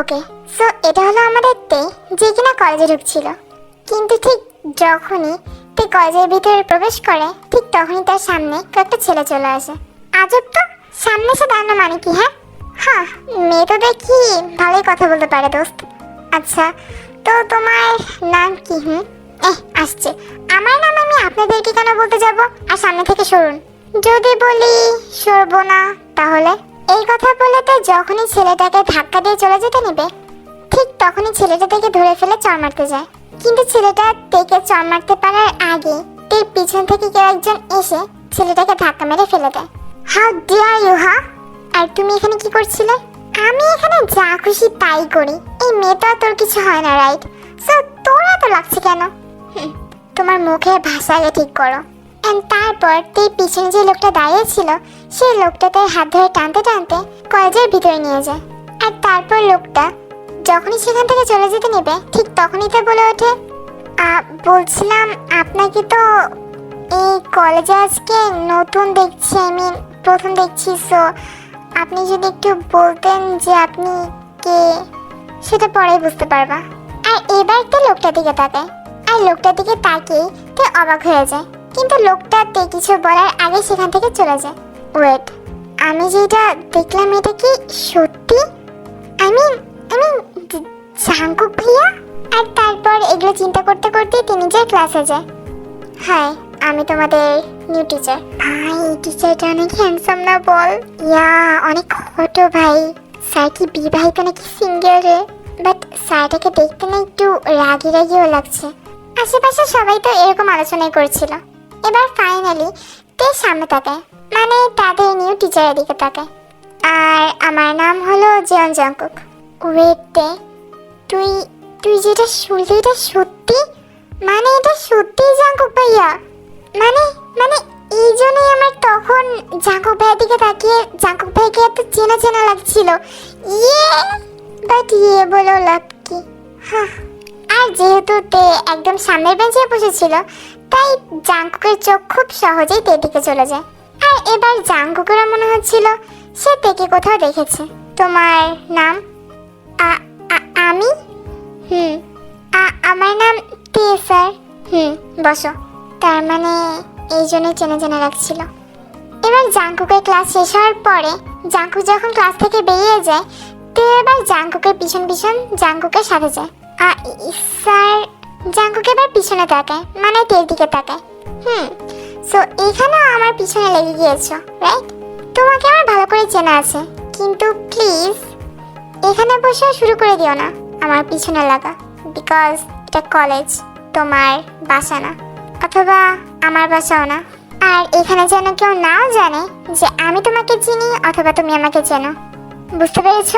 Okay so এটা হলো আমাদের তে, যে কিনা কলেজে ঢুকছিল। কিন্তু ঠিক যখনই তে কলেজের ভিতরে প্রবেশ করে, ঠিক তখনই তার সামনে কয়েকটা ছেলে চলে আসে। আজব তো, সামনে এসে দাঁড়ানো মানে কি হ্যাঁ? হ্যাঁ মেয়ে তো দেখি ভালোই কথা বলতে পারে, দোস্ত। আচ্ছা তো তোমার নাম কি, হুম? এহ, আসছে। আমার নাম আমি আপনাদেরকে কেন বলতে যাব? আর সামনে থেকে সরুন। যদি বলি সরবো না, তাহলে? এই কথা বলে তো যখনই ছেলেটাকে ধাক্কা দিয়ে চলে যেতে নেবে ঠিক তখনই ছেলেটা থেকে ধরে ফেলে চড় মারতে যায়। কিন্তু ছেলেটা থেকে চড় মারতে পারার আগে তার পিছন থেকে কেউ একজন এসে ছেলেটাকে ধাক্কা মেরে ফেলে দেয়। হাউ ডিয়ার ইউ হা আর তুমি এখানে কি করছিলে? আমি এখানে যা খুশি তাই করি। এই মেয়েটা তোর কিছু হয় না রাইট সো তোর এত লাগছে কেন? তোমার মুখে ভাষা ঠিক করো। এন্ড তারপর তুই পিছনে যে লোকটা দাঁড়িয়ে ছিল, সেই লোকটা তার হাত ধরে টানতে টানতে কলেজের ভিতরে নিয়ে যায়। আর তারপর লোকটা যখনই সেখান থেকে চলে যেতে নেবে, ঠিক তখনই তা বলে ওঠে বলছিলাম আপনাকে তো এই কলেজে আজকে নতুন দেখছি আই মিন প্রথম দেখছি সো আপনি যদি একটু বলতেন যে আপনি কে, সেটা পরেই বুঝতে পারবা। আর এবার তো লোকটার দিকে তাকায়। আর লোকটার দিকে তাকিয়ে তে অবাক হয়ে যায়। কিন্তু লোকটা কিছু বলার আগে সেখান থেকে চলে যায়। ওয়েট আমি যেটা দেখলাম এটা কি সত্যি? আই মিন আই মিন ভাইয়া? আর তারপর এগুলো চিন্তা করতে করতে তিনি যে ক্লাসে যায়। হাই আমি তোমাদের নিউ টিচার ভাই টিচারটা অনেক হ্যান্ডসাম না বল? ইয়া, অনেক হট ভাই। স্যার কি বিবাহিত নাকি সিঙ্গেল রে? বাট স্যারটাকে দেখতে না একটু রাগি রাগিও লাগছে। আশেপাশে সবাই তো এরকম আলোচনাই করছিল। এবার ফাইনালি তে সামনে তাকায় মানে তাদের নিউ টিচারের দিকে তাকায় আর আমার নাম হলো জিয়ন জঙ্কুক ওয়েট তুই তুই যেটা শুনলি এটা সত্যি? মানে এটা সত্যি জাঙ্কুক ভাইয়া? মানে মানে এই জন্যই আমার তখন জাঙ্কুক ভাইয়ের দিকে তাকিয়ে জাঙ্কুক ভাইকে এত চেনা চেনা লাগছিল। ইয়ে বাট ইয়ে বলো লাভ কি? হ্যাঁ আর যেহেতু তে একদম সামনের বেঞ্চে বসেছিল জাঙ্কুকের চোখ খুব সহজেই তে দিকে চলে যায়। আর এবার জাঙ্কুকেরও মনে হচ্ছিল, সে তেকে কোথাও দেখেছে। তোমার নাম? আমি? হুম আমার নাম তে স্যার? হুম, বসো। তার মানে এই জন্য চেনা চেনা লাগছিল। এবার জাঙ্কুকের ক্লাস শেষ হওয়ার পরে জাঙ্কুক যখন ক্লাস থেকে বেরিয়ে যায়, তে এবার জাঙ্কুকের পিছন পিছন জাঙ্কুকের সাথে যায়। আ- ই- স্যার, জাঙ্কুকে এবার পিছনে তাকায় মানে তের দিকে তাকায়। হুম সো এইখানেও আমার পিছনে লেগে গিয়েছো রাইট তোমাকে আমার ভালো করে চেনা আছে, কিন্তু প্লিজ এখানে বসে শুরু করে দিও না আমার পিছনে লাগা বিকজ এটা কলেজ তোমার বাসা না, অথবা আমার বাসাও না। আর এখানে যেন কেউ নাও জানে যে আমি তোমাকে চিনি অথবা তুমি আমাকে চেনো। বুঝতে পেরেছ?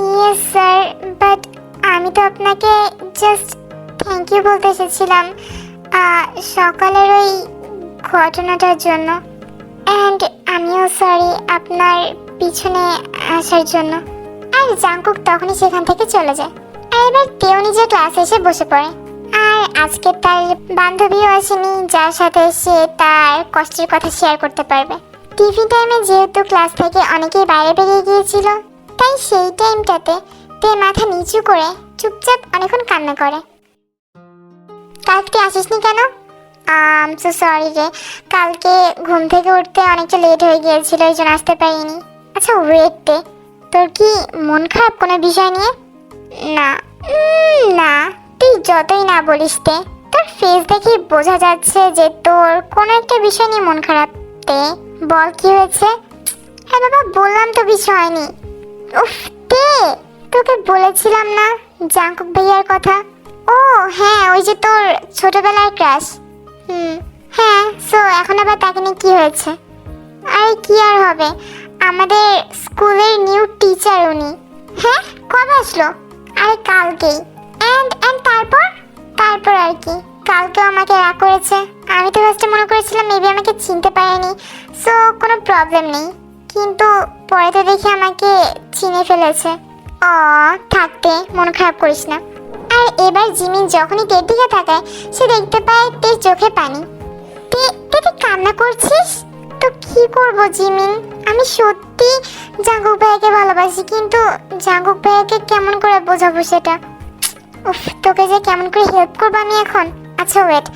ইয়েস স্যার বাট আমি তো আপনাকে জাস্ট থ্যাংক ইউ বলতে এসেছিলাম। সকালের ওই ঘটনাটার জন্য। অ্যান্ড আমিও সরি আপনার পিছনে আসার জন্য। আর জাঙ্কুক তখনই সেখান থেকে চলে যায়। আর এবার তেও নিজের ক্লাসে এসে বসে পড়ে। আর আজকে তার বান্ধবীও আসেনি, যার সাথে সে তার কষ্টের কথা শেয়ার করতে পারবে। টিভি টাইমে যেহেতু ক্লাস থেকে অনেকেই বাইরে বেরিয়ে গিয়েছিল, তাই সেই টাইমটাতে তে মাথা নিচু করে চুপচাপ অনেকক্ষণ কান্না করে। কালকে আসিসনি কেন? আম সো সরি রে। কালকে ঘুম থেকে উঠতে অনেকটা লেট হয়ে গিয়েছিল, এই জন্য আসতে পারিনি। আচ্ছা ওয়েট তোর কি মন খারাপ কোনো বিষয় নিয়ে? না। না। তুই যতই না বলিস তে, তোর ফেস দেখে বোঝা যাচ্ছে যে তোর কোনো একটা বিষয় নিয়ে মন খারাপ। তে, বল কি হয়েছে? হ্যাঁ বাবা, বললাম তো বিষয় হয়নি উফ, তে, তোকে বলেছিলাম না জাঙ্কুক ভাইয়ার কথা। ও হ্যাঁ ওই যে তোর ছোটবেলার ক্রাশ হুম হ্যাঁ সো এখন আবার তাকে নিয়ে কি হয়েছে? আরে, কি আর হবে? আমাদের স্কুলের নিউ টিচার উনি। হ্যাঁ কবে আসলো? আরে, কালকেই। অ্যান্ড অ্যান্ড তারপর? তারপর আর কি। কালকেও আমাকে রাগ করেছে। আমি তো ফার্স্টে মনে করেছিলাম মেবি আমাকে চিনতে পারেনি। সো কোনো প্রবলেম নেই। কিন্তু পরে তো দেখি আমাকে চিনে ফেলেছে। ও থাকতে মন খারাপ করিস না। আর এবার জিমিন যখনই তের দিকে তাকায়, সে দেখতে পায় তের চোখে পানি। তুই কান্না করছিস? তো কি করব জিমিন? আমি সত্যি জাঙ্গুক ভাইকে ভালোবাসি, কিন্তু জাঙ্গুক ভাইকে কেমন করে বোঝাবো সেটা? উফ, তোকে যে কেমন করে হেল্প করব আমি এখন? আচ্ছা ওয়েট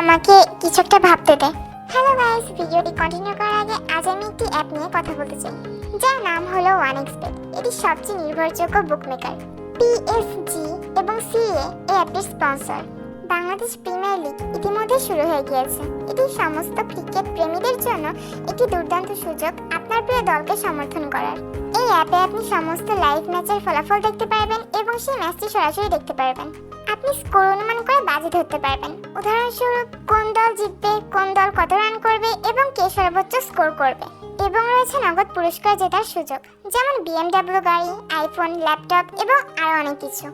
আমাকে কিছু একটা ভাবতে দে। হ্যালো গাইস ভিডিওটি কন্টিনিউ করার আগে আজ আমি একটি অ্যাপ নিয়ে কথা বলতে চাই। যার নাম হলো ওয়ান এক্সপেট এটি সবচেয়ে নির্ভরযোগ্য bookmaker PSG e Bonfie é a sponsor. Bangladesh premier league ইতিমধ্যে শুরু হয়ে গিয়েছে। এটি সমস্ত ক্রিকেট প্রেমীদের জন্য একটি দুর্দান্ত সুযোগ আপনার প্রিয় দলকে সমর্থন করার। এই অ্যাপে আপনি সমস্ত লাইভ ম্যাচের ফলাফল দেখতে পারবেন এবং সেই ম্যাচটি সরাসরি দেখতে পারবেন। আপনি স্কোর অনুমান করে বাজি ধরতে পারবেন। উদাহরণস্বরূপ, কোন দল জিতবে, কোন দল কত রান করবে এবং কে সর্বোচ্চ স্কোর করবে। এবং রয়েছে নগদ পুরস্কার জেতার সুযোগ, যেমন বিএমডাব্লিউ গাড়ি আইফোন ল্যাপটপ এবং আরও অনেক কিছু।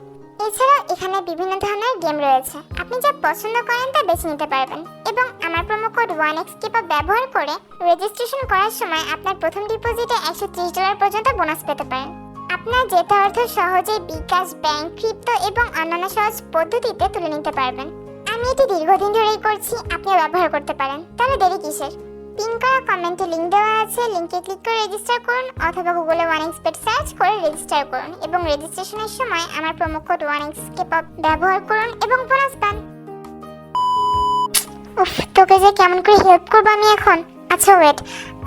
এছাড়াও এখানে বিভিন্ন ধরনের গেম রয়েছে। আপনি যা পছন্দ করেন তা বেছে নিতে পারবেন। এবং আমার প্রোমো কোড ওয়ান এক্স ব্যবহার করে রেজিস্ট্রেশন করার সময় আপনার প্রথম ডিপোজিটে একশো ত্রিশ ডলার পর্যন্ত বোনাস পেতে পারেন। আপনার যেতে অর্থ সহজেই বিকাশ ব্যাংক ক্রিপ্টো এবং অন্যান্য সহজ পদ্ধতিতে তুলে নিতে পারবেন। আমি এটি দীর্ঘদিন ধরেই করছি, আপনিও ব্যবহার করতে পারেন। তাহলে দেরি কিসের? পিন করা কমেন্টে লিংক দেওয়া আছে। লিংকে ক্লিক করে রেজিস্টার করুন অথবা গুগলে ওয়ান এক্সপেট সার্চ করে রেজিস্টার করুন এবং রেজিস্ট্রেশনের সময় আমার প্রোমো কোড ওয়ান এক্সকে ব্যবহার করুন এবং বোনাস পান। উফ, তোকে যে কেমন করে হেল্প করব আমি এখন? আচ্ছা ওয়েট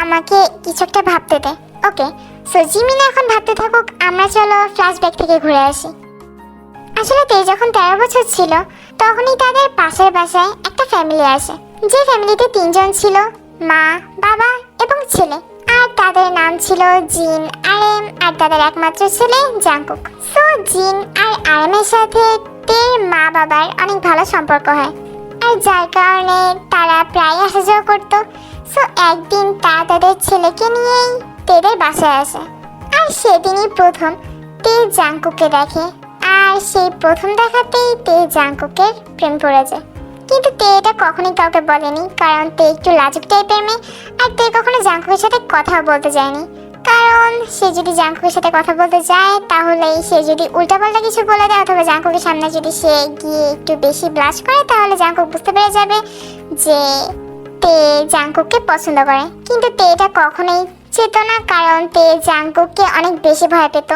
আমাকে কিছু একটা ভাবতে দে। ওকে সো জিমিনা এখন ভাবতে থাকুক, আমরা চলো ফ্ল্যাশব্যাক থেকে ঘুরে আসি। আসলে তে যখন তেরো বছর ছিল, তখনই তাদের পাশের বাসায় একটা ফ্যামিলি আসে। যে ফ্যামিলিতে তিনজন ছিল মা, বাবা এবং ছেলে। আর তাদের নাম ছিল জিন আর এম আর তাদের একমাত্র ছেলে জাঙ্কুক সো জিন আর আরএমের সাথে তের মা বাবার অনেক ভালো সম্পর্ক হয়। আর যার কারণে তারা প্রায় আসা যাওয়া করতো। সো একদিন তারা তাদের ছেলেকে নিয়েই তেদের বাসায় আসে। আর সেদিনই প্রথম তে জাঙ্কুকে দেখে। আর সেই প্রথম দেখাতেই তে জাঙ্কুকের প্রেম পড়ে যায়। কিন্তু তে এটা কখনোই কাউকে বলেনি, কারণ তে একটু লাজুক টাইপের মেয়ে, আর তে কখনো জাঙ্কুকের সাথে কথা বলতে যায়নি। কারণ সে যদি জাঙ্কুকের সাথে কথা বলতে যায়, তাহলে সে যদি উল্টাপাল্টা কিছু বলে দেয়, অথবা জাঙ্কুকের সামনে যদি সে গিয়ে একটু বেশি ব্লাশ করে, তাহলে জাঙ্কুক বুঝতে পেরে যাবে যে তে জাঙ্কুককে পছন্দ করে। কিন্তু তে এটা কখনোই চেত না কারণ তে জাঙ্কুককে অনেক বেশি ভয় পেত।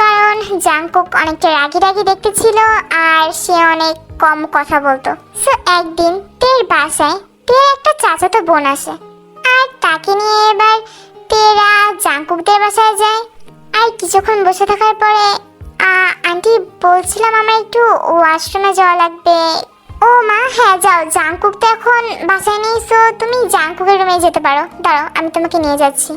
কারণ জাঙ্কুক অনেকটা রাগি রাগি দেখতে ছিল আর সে অনেক কম কথা বলতো। সো একদিন তের বাসায় তের একটা চাচাতো বোন আসে। আর তাকে নিয়ে এবার তেরা জাঙ্কুকদের বাসায় যায়। আর কিছুক্ষণ বসে থাকার পরে আন্টি, বলছিলাম আমার একটু ওয়াশরুমে যাওয়া লাগবে। ও মা হ্যাঁ যাও। জাঙ্কুক তো এখন বাসায় নেই সো তুমি জাঙ্কুকের রুমে যেতে পারো। দাঁড়াও, আমি তোমাকে নিয়ে যাচ্ছি।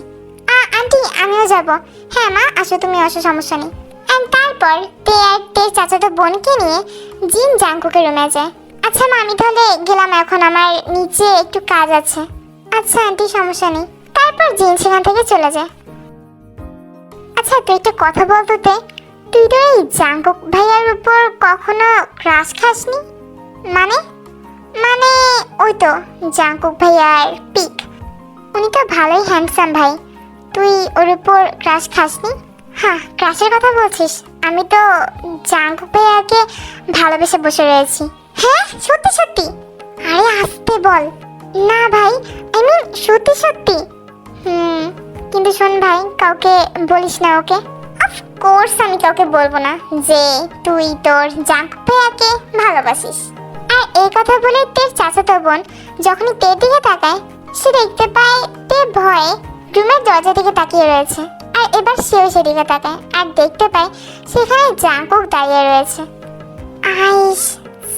আন্টি, আমিও যাব। হ্যাঁ মা, আসো, তুমি আসো, সমস্যা নেই। আর তারপর তে আর তে চাচাতো বোনকে নিয়ে জিন জাঙ্কুকের রুমে যায়। আচ্ছা মা, আমি তাহলে গেলাম এখন, আমার নিচে একটু কাজ আছে। আচ্ছা আন্টি, সমস্যা নেই। তারপর জিন সেখান থেকে চলে যায়। আচ্ছা তুই একটা কথা বলতো তে তুই তো এই জাঙ্কুক ভাইয়ার উপর কখনো ক্রাশ খাসনি? মানে? মানে ওই তো জাঙ্কুক ভাইয়ার পিক। উনি তো ভালোই হ্যান্ডসাম ভাই। তুই ওর উপর ক্রাশ খাসনি? হ্যাঁ ক্রাশের কথা বলছিস? আমি তো জাঙ্কুক ভাইয়াকে ভালোবেসে বসে রয়েছি। হ্যাঁ সত্যি সত্যি? আরে আসতে বল। না ভাই আই মিন সত্যি সত্যি। হুম, কিন্তু শোন ভাই, কাউকে বলিস না ওকে? অফকোর্স আমি কাউকে বলব না যে তুই তোর জাঙ্ক ভাইয়াকে ভালোবাসিস। আর এই কথা বলে তের চাচাতো বোন যখনই তের দিকে তাকায়, সে দেখতে পায় তে ভয়ে রুমের দরজা দিকে তাকিয়ে রয়েছে। আর এবার সেও সেদিকে তাকায় আর দেখতে পায় সেখানে জাঙ্কুক দাঁড়িয়ে রয়েছে। আইস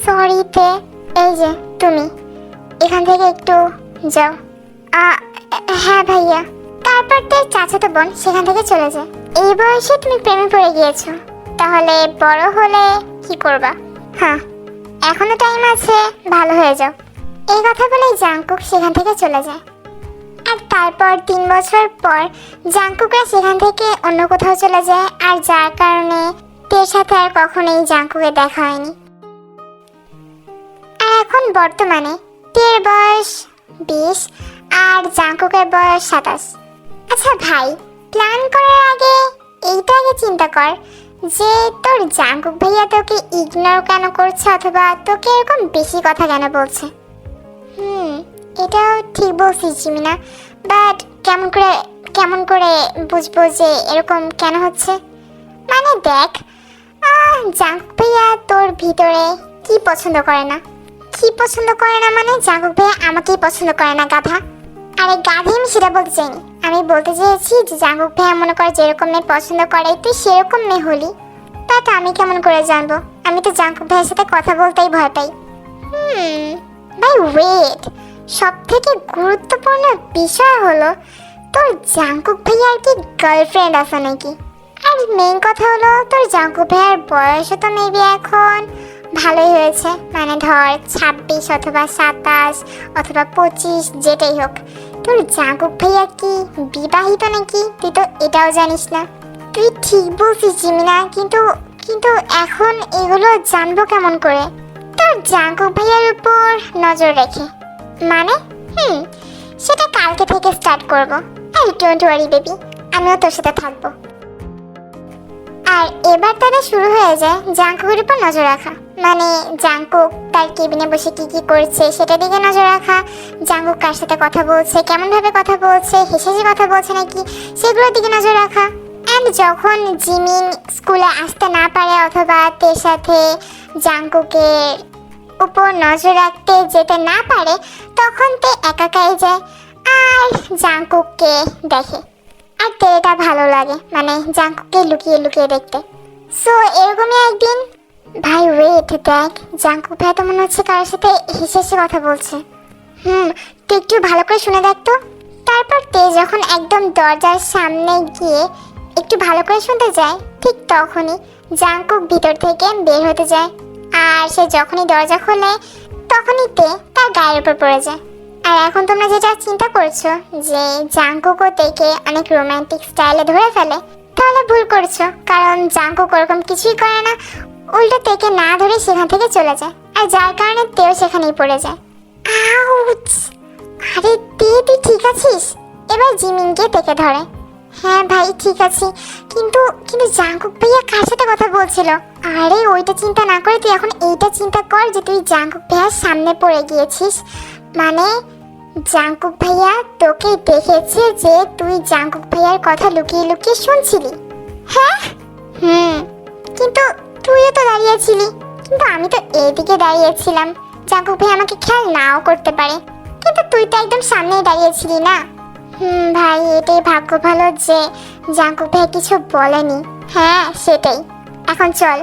সরি তে, এই যে তুমি, এখান থেকে একটু যাও। হ্যাঁ ভাইয়া। তারপর তোর চাচাতো বোন সেখান থেকে চলে যায়। এই বয়সে তুমি প্রেমে পড়ে গিয়েছো। তাহলে বড় হলে কি করবা? হ্যাঁ এখনও টাইম আছে, ভালো হয়ে যাও। এই কথা বলে জাংকুক সেখান থেকে চলে যায়। তারপর তিন বছর পর জাংকুকরা সেখান থেকে অন্য কোথাও চলে যায়, আর যার কারণে তের সাথে আর কখনোই জাঙ্কুকে দেখা হয়নি। আর এখন বর্তমানে তের বয়স বিশ, আর জাঙ্কুকের বয়স সাতাশ। আচ্ছা ভাই প্ল্যান করার আগে এইটা আগে চিন্তা কর যে তোর জাঙ্কুক ভাইয়া তোকে ইগনোর কেন করছে অথবা তোকে এরকম বেশি কথা কেন বলছে? হুম, এটাও ঠিক বলছিস, জিমিনা। বাট কেমন করে কেমন করে বুঝব যে এরকম কেন হচ্ছে? মানে দেখ আহ, জাঙ্কুক ভাইয়া তোর ভিতরে কি পছন্দ করে না? কি পছন্দ করে না মানে জাঙ্কুক ভাইয়া আমাকেই পছন্দ করে না গাধা। আরে গাধি আমি সেটা বলতে চাইনি। আমি বলতে চেয়েছি যে জাঙ্কুক ভাইয়া মনে করে যেরকম মেয়ে পছন্দ করে তুই সেরকম মেয়ে হলি। তো আমি কেমন করে জানব? আমি তো জাঙ্কুক ভাইয়ের সাথে কথা বলতেই ভয় পাই। হুম ভাই ওয়েট সব থেকে গুরুত্বপূর্ণ বিষয় হলো, তোর জাঙ্কুক ভাইয়ার কি গার্লফ্রেন্ড আছে নাকি? আর মেইন কথা হলো, তোর জাঙ্কুক ভাইয়ার বয়সও তো মেবি এখন ভালোই হয়েছে। মানে ধর ছাব্বিশ অথবা সাতাশ অথবা পঁচিশ, যেটাই হোক। তোর জাঙ্কুক ভাইয়া কি বিবাহিত নাকি? তুই তো এটাও জানিস না। তুই ঠিক বলছিস জিমিনা, কিন্তু কিন্তু এখন এগুলো জানব কেমন করে? তোর জাঙ্কুক ভাইয়ার উপর নজর রেখে। মানে? হুম, সেটা কালকে থেকে স্টার্ট করব। এই ডোন্ট ওয়ারি বেবি আমিও তোর সাথে থাকব। আর এবার তাদের শুরু হয়ে যায় জাঙ্কুকের উপর নজর রাখা। মানে জাঙ্কুক তার কেবিনে বসে কি কি করছে সেটা দিকে নজর রাখা। জাঙ্কুক কার সাথে কথা বলছে, কেমনভাবে কথা বলছে, হেসে হেসে কথা বলছে নাকি, সেগুলোর দিকে নজর রাখা। অ্যান্ড যখন জিমিন স্কুলে আসতে না পারে অথবা তের সাথে জাঙ্কুকের উপর নজর রাখতে যেতে না পারে, তখন তে একাকাই যায়। আর জাঙ্কুককে দেখে। আর তে এটা ভালো লাগে মানে জাঙ্কুককে লুকিয়ে লুকিয়ে দেখতে। সো এরকমই একদিন, ভাই ওয়েট দেখ জাঙ্কুক ভাই তো মনে হচ্ছে কারোর সাথে হেসে হেসে কথা বলছে। হুম, তুই একটু ভালো করে শুনে দেখ তো। তারপর তে যখন একদম দরজার সামনে গিয়ে একটু ভালো করে শুনতে যায়, ঠিক তখনই জাঙ্কুক ভিতর থেকে বের হতে যায়। আর সে যখনই দরজা খোলে, তখনই তে তার গায়ের উপর পড়ে যায়। আর এখন তোমরা যেটা চিন্তা করছ যে জাঙ্কুকও তেকে অনেক রোমান্টিক স্টাইলে ধরে ফেলে, তাহলে ভুল করছ। কারণ জাঙ্কুক ওরকম কিছুই করে না। উল্টো তেকে না ধরে সেখান থেকে চলে যায়। আর যার কারণে তেও সেখানেই পড়ে যায়। আরে তে, তুই ঠিক আছিস? এবার জিমিনকে তেকে ধরে। হ্যাঁ ভাই, ঠিক আছে। কিন্তু কিন্তু জাঙ্কুক ভাইয়া কার সাথে কথা বলছিল? আরে, ওইটা চিন্তা না করে তুই এখন এইটা চিন্তা কর যে তুই জাঙ্কুক ভাইয়ার সামনে পড়ে গিয়েছিস। মানে জাঙ্কুক ভাইয়া তোকে দেখেছে যে তুই জাঙ্কুক ভাইয়ার কথা লুকিয়ে লুকিয়ে শুনছিলি। হ্যাঁ? হুম। কিন্তু তুইও তো দাঁড়িয়েছিলি কিন্তু আমি তো এইদিকে দাঁড়িয়েছিলাম জাঙ্কুক ভাই আমাকে খেয়াল নাও করতে পারে। কিন্তু তুই তো একদম সামনেই দাঁড়িয়েছিলি না। হুম, ভাই, এটাই ভাগ্য ভালো যে জাঙ্কুক ভাই কিছু বলেনি। হ্যাঁ সেটাই। এখন চল।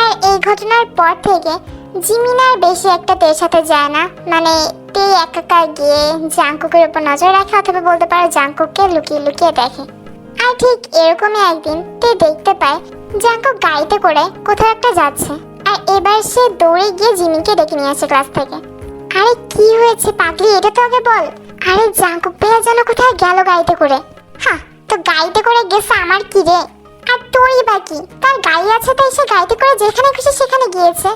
আর এই ঘটনার পর থেকে জিমিনার বেশি একটা তের সাথে যায় না। মানে তে একাকার গিয়ে জাঙ্কুকের উপর নজর রাখে অথবা বলতে পারো জাঙ্কুককে লুকিয়ে লুকিয়ে দেখে। আর ঠিক এরকমই একদিন তে দেখতে পায় জাঙ্কুক গাড়িতে করে কোথাও একটা যাচ্ছে। আর এবার সে দৌড়ে গিয়ে জিমিকে ডেকে নিয়ে আসে ক্লাস থেকে। আরে, কি হয়েছে পাগলি, এটা তো আগে বল। আরে জাঙ্কুক ভাইয়া যেন কোথায় গেল গাড়িতে করে। হ্যাঁ তো গাড়িতে করে গেছে আমার কি রে? আর তোরই বাকি তার গাড়ি আছে তাই সে গাড়িতে করে যেখানে খুশি সেখানে গিয়েছে।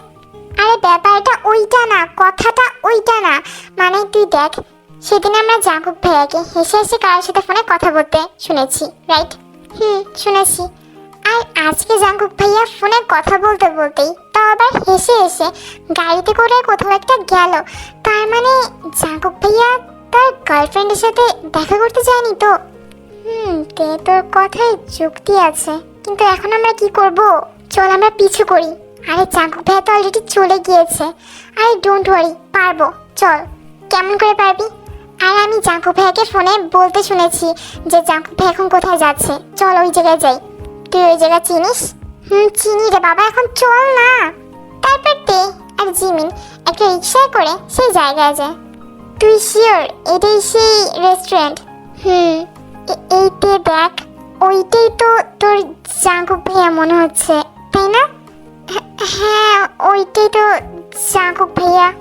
আরে ব্যাপারটা ওইটা না, কথাটা ওইটা না। মানে তুই দেখ, সেদিন আমরা জাঙ্কুক ভাইয়াকে হেসে হেসে কারোর সাথে ফোনে কথা বলতে শুনেছি রাইট হুম, শুনেছি। আর আজকে জাঙ্কুক ভাইয়া ফোনে কথা বলতে বলতেই তাও আবার হেসে হেসে গাড়িতে করে কোথাও একটা গেল। তার মানে জাঙ্কুক ভাইয়া তার গার্লফ্রেন্ডের সাথে দেখা করতে যায়নি তো? হুম, তে তোর কথায় যুক্তি আছে। কিন্তু এখন আমরা কি করব? চল আমরা পিছু করি। আরে জাঙ্কুক ভাইয়া তো অলরেডি চলে গিয়েছে। আরে ডোন্ট ওয়ারি পারব। চল, কেমন করে পারবি? আর আমি জাঙ্কুক ভাইকে ফোনে বলতে শুনেছি যে জাঙ্কুক ভাই এখন কোথায় যাচ্ছে। চল ওই জায়গায় যাই। তুই ওই জায়গা চিনিস? হুম, চিনি রে বাবা, এখন চল না। তারপর তে আর জিমিন একটা রিক্সায় করে সেই জায়গায় যায়। তুই শিওর এটাই সেই রেস্টুরেন্ট হুম। এইতে দেখ ওইটাই তো তোর জাঙ্কুক ভাইয়া মনে হচ্ছে তাই না? হ্যাঁ, ওইটাই তো জাঙ্কুক ভাইয়া।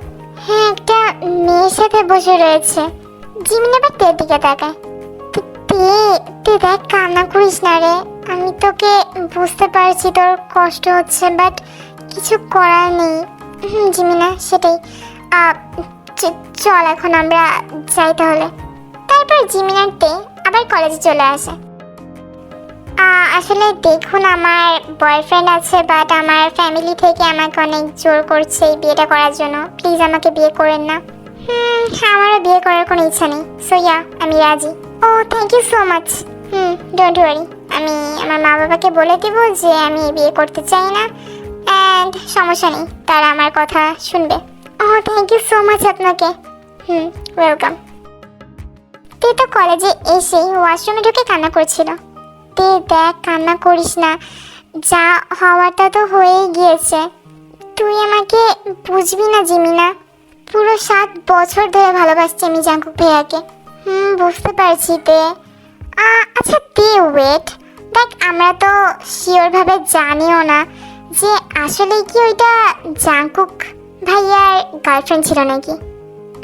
হ্যাঁ একটা মেয়ের সাথে বসে রয়েছে। জিমিন এবার তের দিকে তাকায়। তে- তে তে দেখ কান্না করিস না রে। আমি তোকে বুঝতে পারছি তোর কষ্ট হচ্ছে বাট কিছু করার নেই। হুম জিমিনা সেটাই। চ- চল এখন আমরা যাই তাহলে। তারপর জিমিনার তে আবার কলেজে চলে আসে। আসলে দেখুন আমার বয়ফ্রেন্ড আছে বাট আমার ফ্যামিলি থেকে আমাকে অনেক জোর করছে এই বিয়েটা করার জন্য। প্লিজ আমাকে বিয়ে করেন না। হুম, আমারও বিয়ে করার কোনো ইচ্ছা নেই। সো ইয়া আমি রাজি। ও thank you so much hmm don't worry আমি আমার মা বাবাকে বলে দেবো যে আমি বিয়ে করতে চাই না। অ্যান্ড সমস্যা নেই, তারা আমার কথা শুনবে। Oh thank you so much আপনাকে। হুম ওয়েলকাম তে তো কলেজে এসে ওয়াশরুমে ঢুকে কান্না করছিল। তে দেখ, কান্না করিস না। যা হওয়াটা তো হয়েই গিয়েছে। তুই আমাকে বুঝবি না, জিমিনা। পুরো সাত বছর ধরে ভালোবাসছি আমি জাঙ্কুক ভাইয়াকে। হুম, বুঝতে পারছি তে। আচ্ছা তে ওয়েট দেখ, আমরা তো শিওরভাবে জানিও না যে আসলে কি ওইটা জাঙ্কুক ভাইয়ার গার্লফ্রেন্ড ছিল নাকি?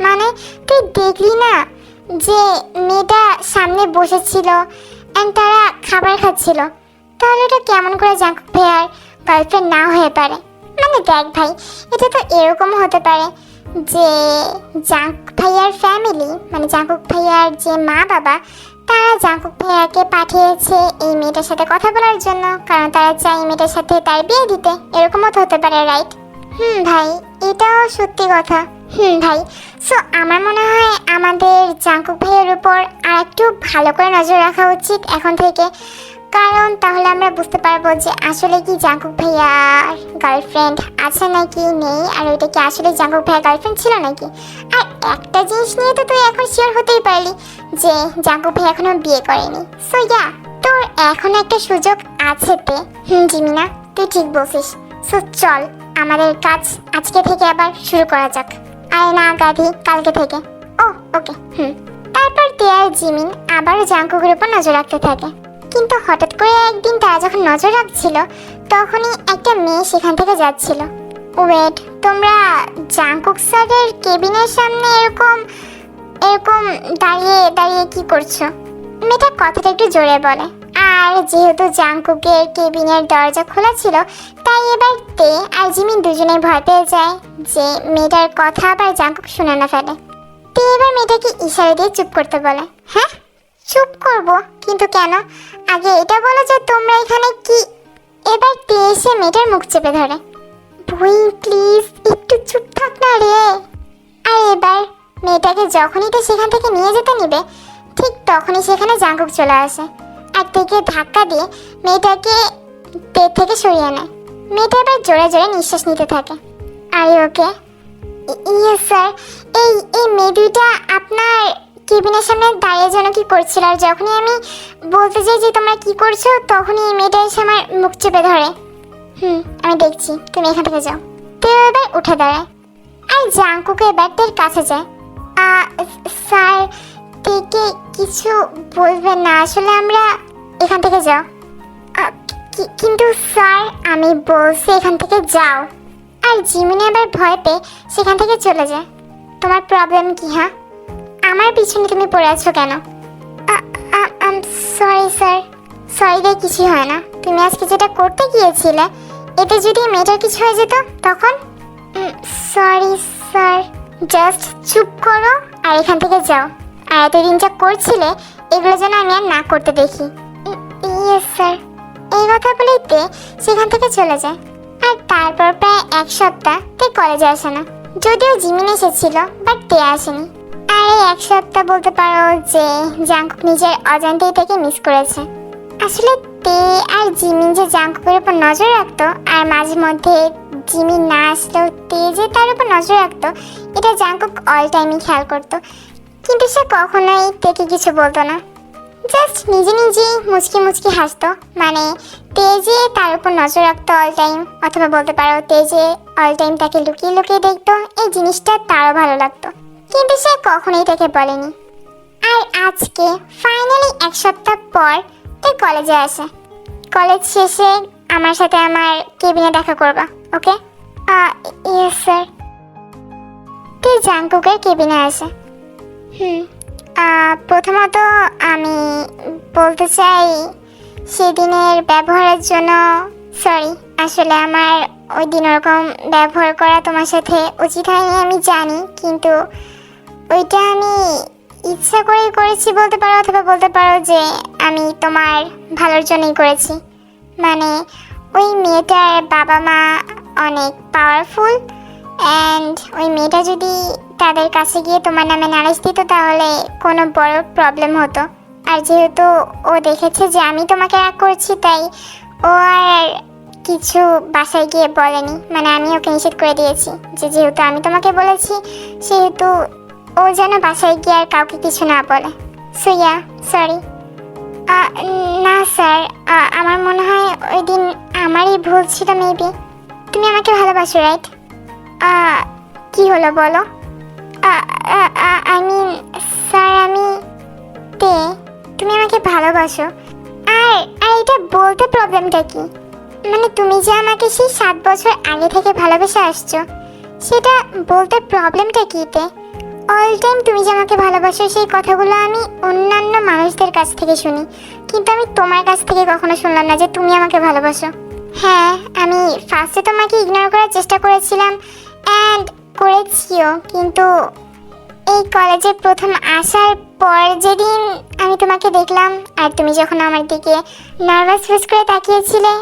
মানে তুই দেখলি না যে মেয়েটা সামনে বসেছিল অ্যান্ড তারা খাবার খাচ্ছিল? তাহলে ওটা কেমন করে জাঙ্কুক ভাইয়ার গার্লফ্রেন্ড না হয়ে পারে। মানে দেখ ভাই, এটা তো এরকমও হতে পারে যে জাঙ্ক ভাইয়ার ফ্যামিলি মানে জাঙ্কুক ভাইয়ার যে মা বাবা, তারা জাঙ্কুক ভাইয়াকে পাঠিয়েছে এই মেয়েটার সাথে কথা বলার জন্য, কারণ তারা চায় মেয়েটার সাথে তার বিয়ে দিতে। এরকমও তো হতে পারে রাইট হুম। ভাই এটাও সত্যি কথা। হুম। ভাই সো আমার মনে হয় আমাদের জাঙ্কুক ভাইয়ের উপর আর একটু ভালো করে নজর রাখা উচিত এখন থেকে। কারণ তাহলে আমরা বুঝতে পারব যে আসলে কি জাঙ্কুক ভাইয়ার গার্লফ্রেন্ড আছে নাকি নেই আর ওইটা কি আসলে জাঙ্কুক ভাইয়ার গার্লফ্রেন্ড ছিল নাকি? আর একটা জিনিস নিয়ে তো তুই এখন শিওর হতেই পারলি যে জাঙ্কুক ভাই এখনও বিয়ে করেনি। সো ইয়া তোর এখন একটা সুযোগ আছে তে। হুম। জিমিনা তুই ঠিক বলছিস। সো চল আমাদের কাজ আজকে থেকে আবার শুরু করা যাক। আরে না, গাধি, কালকে থেকে। ও, ওকে, হুম। তারপর দেয়ার জিমিন আবারও জাঙ্কুকের উপর নজর রাখতে থাকে। কিন্তু হঠাৎ করে একদিন তারা যখন নজর রাখছিল, তখনই একটা মেয়ে সেখান থেকে যাচ্ছিল। ওয়েট, তোমরা জাঙ্কুক স্যারের কেবিনের সামনে এরকম এরকম দাঁড়িয়ে দাঁড়িয়ে কি করছ? মেয়েটা কথাটা একটু জোরে বলে। আর যেহেতু জাংকুকের কেবিনের দরজা খোলা ছিল, তাই এবার তে আর জিমিন দুজনেই ভয় পেয়ে যায় যে মেয়েটার কথা আবার জাংকুক শুনে না ফেলে। তে এবার মেয়েটাকে ইশারা দিয়ে চুপ করতে বলে হ্যাঁ? চুপ করব? কিন্তু কেন? আগে এটা বলো যে তোমরা এখানে কি? এবার তে এসে মেয়েটার মুখ চেপে ধরে বই প্লিজ, একটু চুপ থাক না রে। আর এবার মেয়েটাকে যখনই তো সেখান থেকে নিয়ে যেতে নিবে, ঠিক তখনই সেখানে জাঙ্কুক চলে আসে। থেকে ধাক্কা দিয়ে মেয়েটাকে পেট থেকে সরিয়ে নেয়। মেয়েটা এবার জোরে জোরে নিঃশ্বাস নিতে থাকে। আর ওকে। ইয়ে স্যার, এই এই মেয়ে দুইটা আপনার কেবিনের সামনে দাঁড়িয়ে যেন কি করছিল? আর যখনই আমি বলতে চাই যে তোমরা কি করছ, তখনই এই মেয়েটা এসে আমার মুখ চেপে ধরে। হুম, আমি দেখছি, তুমি এখান থেকে যাও। তো এবার উঠে দাঁড়ায়। আর জাঙ্কুকে এবার তের কাছে যায়। স্যার থেকে কিছু বলবেন না। আসলে আমরা এখান থেকে যাও। কিন্তু স্যার, আমি বলছি এখান থেকে যাও। আর জিমিনি আবার ভয় পেয়ে সেখান থেকে চলে যায়। তোমার প্রবলেম কি হ্যাঁ? আমার পিছনে তুমি পড়ে আছো কেন? সরি স্যার সরি রে কিছু হয় না। তুমি আজকে যেটা করতে গিয়েছিলে, এতে যদি মেয়েটার কিছু হয়ে যেত, তখন? সরি স্যার জাস্ট চুপ করো আর এখান থেকে যাও। আর এতদিন যা করছিলে, এগুলো যেন আমি আর না করতে দেখি। স্যার। এই কথা বলেই সেখান থেকে চলে যায়। আর তারপর প্রায় এক সপ্তাহ তে কলেজে আসে না। যদিও জিমিন এসেছিল বাট তে আসেনি। আর এই এক সপ্তাহ বলতে পারো যে জাঙ্কুক নিজের অজান্তেই থেকে মিস করেছে। আসলে তে আর জিমিন যে জাঙ্কুকের উপর নজর রাখতো, আর মাঝে মধ্যে জিমিন না আসলেও তে যে তার উপর নজর রাখতো, এটা জাঙ্কুক অল টাইমই খেয়াল করতো। কিন্তু সে কখনোই তেকে কিছু বলতো না। জাস্ট নিজে নিজেই মুচকি মুচকি হাসতো। মানে তেজে তার উপর নজর রাখতো অল টাইম অথবা বলতে পারো তেজে অল টাইম তাকে লুকিয়ে লুকিয়ে দেখতো, এই জিনিসটা তারও ভালো লাগতো। কিন্তু সে কখনোই তাকে বলেনি। আর আজকে ফাইনালি এক সপ্তাহ পর তুই কলেজে আসে। কলেজ শেষে আমার সাথে আমার কেবিনে দেখা করবা ওকে ইয়েস স্যার তুই জাঙ্কুকের কেবিনে আসে। হুম। প্রথমত আমি বলতে চাই, সেদিনের ব্যবহারের জন্য সরি আসলে আমার ওই দিন ওরকম ব্যবহার করা তোমার সাথে উচিত হয়নি, আমি জানি, কিন্তু ওইটা আমি ইচ্ছা করেই করেছি বলতে পারো, অথবা বলতে পারো যে আমি তোমার ভালোর জন্যই করেছি। মানে ওই মেয়েটার বাবা মা অনেক পাওয়ারফুল অ্যান্ড ওই মেয়েটা যদি তাদের কাছে গিয়ে তোমার নামে নালিশ দিত তাহলে কোনো বড় প্রবলেম হতো। আর যেহেতু ও দেখেছে যে আমি তোমাকে রাগ করছি, তাই ও আর কিছু বাসায় গিয়ে বলেনি। মানে আমি ওকে নিষেধ করে দিয়েছি যে যেহেতু আমি তোমাকে বলেছি, সেহেতু ও যেন বাসায় গিয়ে আর কাউকে কিছু না বলে। সো ইয়া সরি না স্যার আমার মনে হয় ওই দিন আমারই ভুল ছিল মেবি তুমি আমাকে ভালোবাসো রাইট কি হলো, বলো? আই মিন, স্যার, আমি তে, তুমি আমাকে ভালোবাসো। আর আর এটা বলতে প্রবলেমটা কি? মানে তুমি যে আমাকে সেই সাত বছর আগে থেকে ভালোবেসে আসছো, সেটা বলতে প্রবলেমটা কি তে? অল টাইম তুমি যে আমাকে ভালোবাসো, সেই কথাগুলো আমি অন্যান্য মানুষদের কাছ থেকে শুনি। কিন্তু আমি তোমার কাছ থেকে কখনো শুনলাম না যে তুমি আমাকে ভালোবাসো। হ্যাঁ আমি ফার্স্টে তোমাকে ইগনোর করার চেষ্টা করেছিলাম অ্যান্ড করেছিও, কিন্তু এই কলেজে প্রথম আসার পর যেদিন আমি তোমাকে দেখলাম আর তুমি যখন আমার দিকে নার্ভাস ফেস করে তাকিয়েছিলে,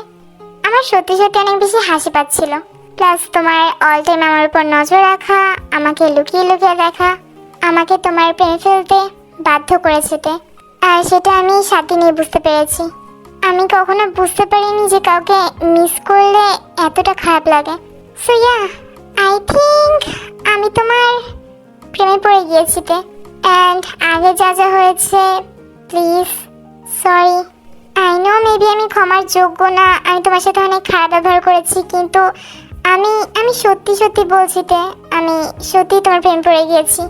আমার সত্যি সত্যি অনেক বেশি হাসি পাচ্ছিল। প্লাস তোমার অল টাইম আমার উপর নজর রাখা, আমাকে লুকিয়ে লুকিয়ে দেখা, আমাকে তোমার প্রেমে ফেলতে, বাধ্য করেছে। আর সেটা আমি সাথে নিয়ে বুঝতে পেরেছি। আমি কখনো বুঝতে পারিনি যে কাউকে মিস করলে এতটা খারাপ লাগে। সো ইয়া আই থিঙ্ক আমি তোমার প্রেমে পড়ে গিয়েছি তে। অ্যান্ড আগে যা যা হয়েছে please sorry I know maybe আমি ক্ষমার যোগ্য না, আমি তোমার সাথে অনেক খারাপ ব্যবহার করেছি, কিন্তু আমি আমি সত্যি সত্যি বলছি তে, আমি সত্যি তোমার প্রেম পড়ে গিয়েছি।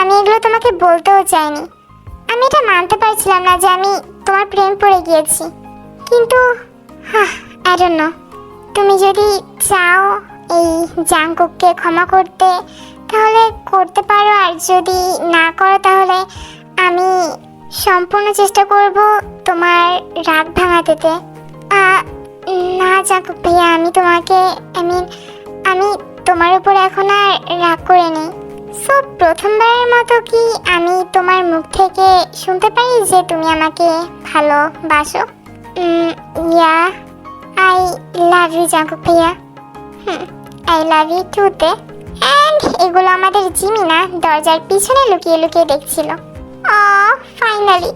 আমি এগুলো তোমাকে বলতেও চাইনি। আমি এটা মানতে পারছিলাম না যে আমি তোমার প্রেম পড়ে গিয়েছি। কিন্তু আই ডোন্ট নো তুমি যদি চাও এই জাঙ্কুককে ক্ষমা করতে তাহলে করতে পারো। আর যদি না করো তাহলে আমি সম্পূর্ণ চেষ্টা করব তোমার রাগ ভাঙাতে আহ, না জাঙ্কুক ভাইয়া আমি তোমাকে আই মিন আমি তোমার উপর এখন আর রাগ করে নেই সো প্রথমবারের মতো কি আমি তোমার মুখ থেকে শুনতে পারি যে তুমি আমাকে ভালোবাসো? Ya I love you Jungkook ভাইয়া। হুম। আই লাভ ইউ টুতে অ্যান্ড এগুলো আমাদের জিমিনা দরজার পিছনে লুকিয়ে লুকিয়ে দেখছিল। ও ফাইনালি